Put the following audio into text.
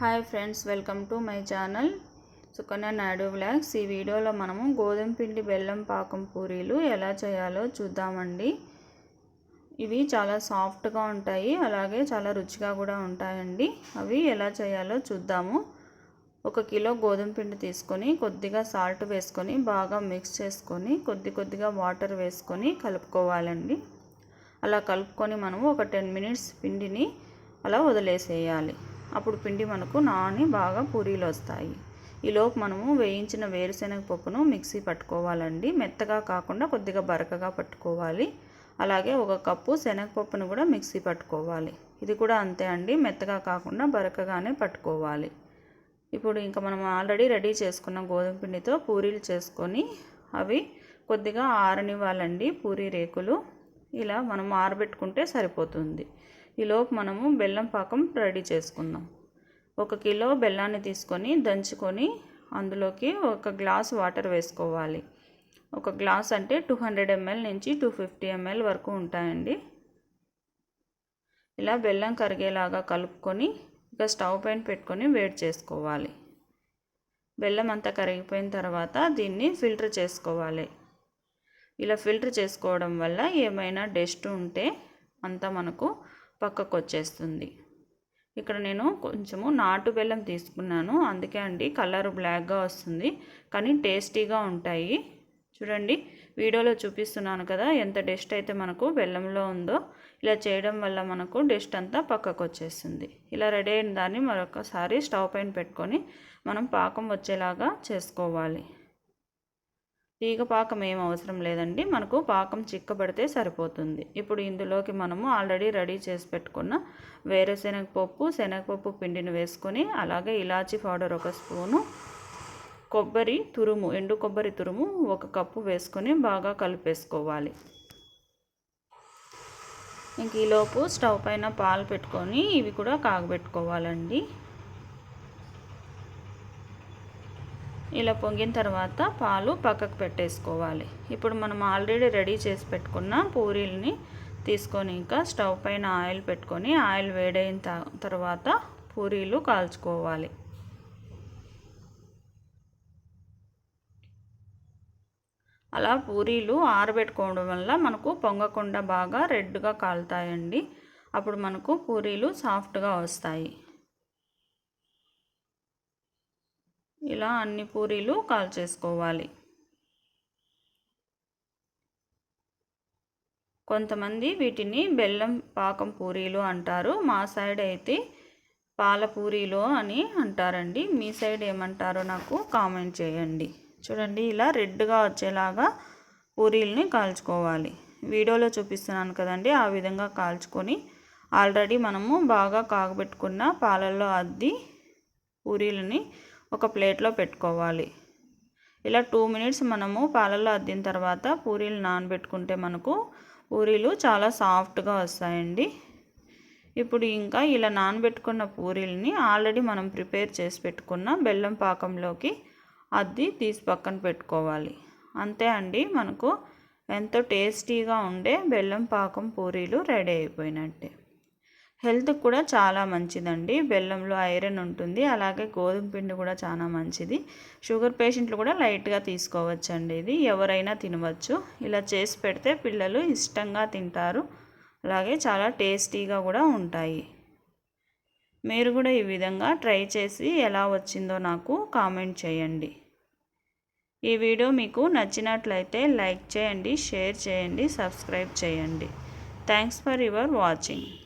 Hi friends welcome to my channel Sukanya Naidu blogs ఈ వీడియోలో మనము గోధుమ పిండి బెల్లం పాకం పూరీలు ఎలా చేయాలో చూద్దామండి. ఇవి చాలా సాఫ్ట్గా ఉంటాయి అలాగే చాలా రుచిగా కూడా ఉంటాయండి. అవి ఎలా చేయాలో చూద్దాము. ఒక కిలో గోధుమ పిండి తీసుకొని కొద్దిగా సాల్ట్ వేసుకొని బాగా మిక్స్ చేసుకొని కొద్ది కొద్దిగా వాటర్ వేసుకొని కలుపుకోవాలండి. అలా కలుపుకొని మనము ఒక టెన్ మినిట్స్ పిండిని అలా వదిలేసేయాలి. అప్పుడు పిండి మనకు నాని బాగా పూరీలు వస్తాయి. ఈలోపు మనము వేయించిన వేరుశనగ పప్పును మిక్సీ పట్టుకోవాలండి. మెత్తగా కాకుండా కొద్దిగా బరకగా పట్టుకోవాలి. అలాగే ఒక కప్పు శనగపప్పును కూడా మిక్సీ పట్టుకోవాలి. ఇది కూడా అంతే అండి. మెత్తగా కాకుండా బరకగానే పట్టుకోవాలి. ఇప్పుడు ఇంకా మనం ఆల్రెడీ రెడీ చేసుకున్న గోధుమ పిండితో పూరీలు చేసుకొని అవి కొద్దిగా ఆరనివ్వాలండి పూరీ రేకులు. ఇలా మనం ఆరబెట్టుకుంటే సరిపోతుంది. ఈలోపు మనము బెల్లం పాకం రెడీ చేసుకుందాం. ఒక కిలో బెల్లాన్ని తీసుకొని దంచుకొని అందులోకి ఒక గ్లాస్ వాటర్ వేసుకోవాలి. ఒక గ్లాస్ అంటే టూ హండ్రెడ్ ఎంఎల్ నుంచి టూ ఫిఫ్టీ ఎంఎల్ వరకు ఉంటాయండి. ఇలా బెల్లం కరిగేలాగా కలుపుకొని ఇక స్టవ్ పైన పెట్టుకొని వేడి చేసుకోవాలి. బెల్లం అంతా కరిగిపోయిన తర్వాత దీన్ని ఫిల్టర్ చేసుకోవాలి. ఇలా ఫిల్టర్ చేసుకోవడం వల్ల ఏమైనా డస్ట్ ఉంటే అంతా మనకు పక్కకు వచ్చేస్తుంది ఇక్కడ నేను కొంచెము నాటు బెల్లం తీసుకున్నాను. అందుకే అండి కలర్ బ్లాక్గా వస్తుంది. కానీ టేస్టీగా ఉంటాయి. చూడండి వీడియోలో చూపిస్తున్నాను కదా ఎంత డస్ట్ అయితే మనకు బెల్లంలో ఉందో. ఇలా చేయడం వల్ల మనకు డస్ట్ అంతా పక్కకు వచ్చేస్తుంది ఇలా రెడీ అయిన దాన్ని మరొకసారి స్టవ్ పైన పెట్టుకొని మనం పాకం వచ్చేలాగా చేసుకోవాలి. తీగ పాకం ఏం అవసరం లేదండి. మనకు పాకం చిక్కబడితే సరిపోతుంది. ఇప్పుడు ఇందులోకి మనము ఆల్రెడీ రెడీ చేసి పెట్టుకున్న వేరుశనగ పప్పు శనగపప్పు పిండిని వేసుకొని అలాగే ఇలాచీ పౌడర్ ఒక స్పూను కొబ్బరి తురుము ఎండు కొబ్బరి తురుము ఒక కప్పు వేసుకొని బాగా కలిపేసుకోవాలి. ఇంక ఈలోపు స్టవ్ పైన పాలు పెట్టుకొని ఇవి కూడా కాగబెట్టుకోవాలండి. ఇలా పొంగిన తర్వాత పాలు పక్కకు పెట్టేసుకోవాలి. ఇప్పుడు మనం ఆల్రెడీ రెడీ చేసి పెట్టుకున్న పూరీలని తీసుకొని ఇంకా స్టవ్ పైన ఆయిల్ పెట్టుకొని ఆయిల్ వేడైన తర్వాత పూరీలు కాల్చుకోవాలి. అలా పూరీలు ఆరబెట్టుకోవడం వల్ల మనకు పొంగకుండా బాగా రెడ్గా కాలుతాయండి. అప్పుడు మనకు పూరీలు సాఫ్ట్గా వస్తాయి. ఇలా అన్ని పూరీలు కాల్చేసుకోవాలి. కొంతమంది వీటిని బెల్లం పాకం పూరీలు అంటారు. మా సైడ్ అయితే పాలపూరీలు అని అంటారండి. మీ సైడ్ ఏమంటారో నాకు కామెంట్ చేయండి. చూడండి ఇలా రెడ్గా వచ్చేలాగా పూరీలని కాల్చుకోవాలి. వీడియోలో చూపిస్తున్నాను కదండి ఆ విధంగా కాల్చుకొని ఆల్రెడీ మనము బాగా కాగబెట్టుకున్న పాలల్లో అద్ది పూరీలని ఒక ప్లేట్లో పెట్టుకోవాలి. ఇలా టూ మినిట్స్ మనము పాలలో అద్దిన తర్వాత పూరీలు నానబెట్టుకుంటే మనకు పూరీలు చాలా సాఫ్ట్గా వస్తాయండి. ఇప్పుడు ఇంకా ఇలా నానబెట్టుకున్న పూరీలని ఆల్రెడీ మనం ప్రిపేర్ చేసి పెట్టుకున్న బెల్లం పాకంలోకి అద్ది తీసి పక్కన పెట్టుకోవాలి. అంతే అండి మనకు ఎంతో టేస్టీగా ఉండే బెల్లం పాకం పూరీలు రెడీ అయిపోయినట్టే. హెల్త్కి కూడా చాలా మంచిదండి. బెల్లంలో ఐరన్ ఉంటుంది. అలాగే గోధుమ పిండి కూడా చాలా మంచిది. షుగర్ పేషెంట్లు కూడా లైట్గా తీసుకోవచ్చండి ఇది. ఎవరైనా తినవచ్చు. ఇలా చేసి పెడితే పిల్లలు ఇష్టంగా తింటారు. అలాగే చాలా టేస్టీగా కూడా ఉంటాయి. మీరు కూడా ఈ విధంగా ట్రై చేసి ఎలా వచ్చిందో నాకు కామెంట్ చేయండి. ఈ వీడియో మీకు నచ్చినట్లయితే లైక్ చేయండి షేర్ చేయండి సబ్స్క్రైబ్ చేయండి. Thanks for your watching.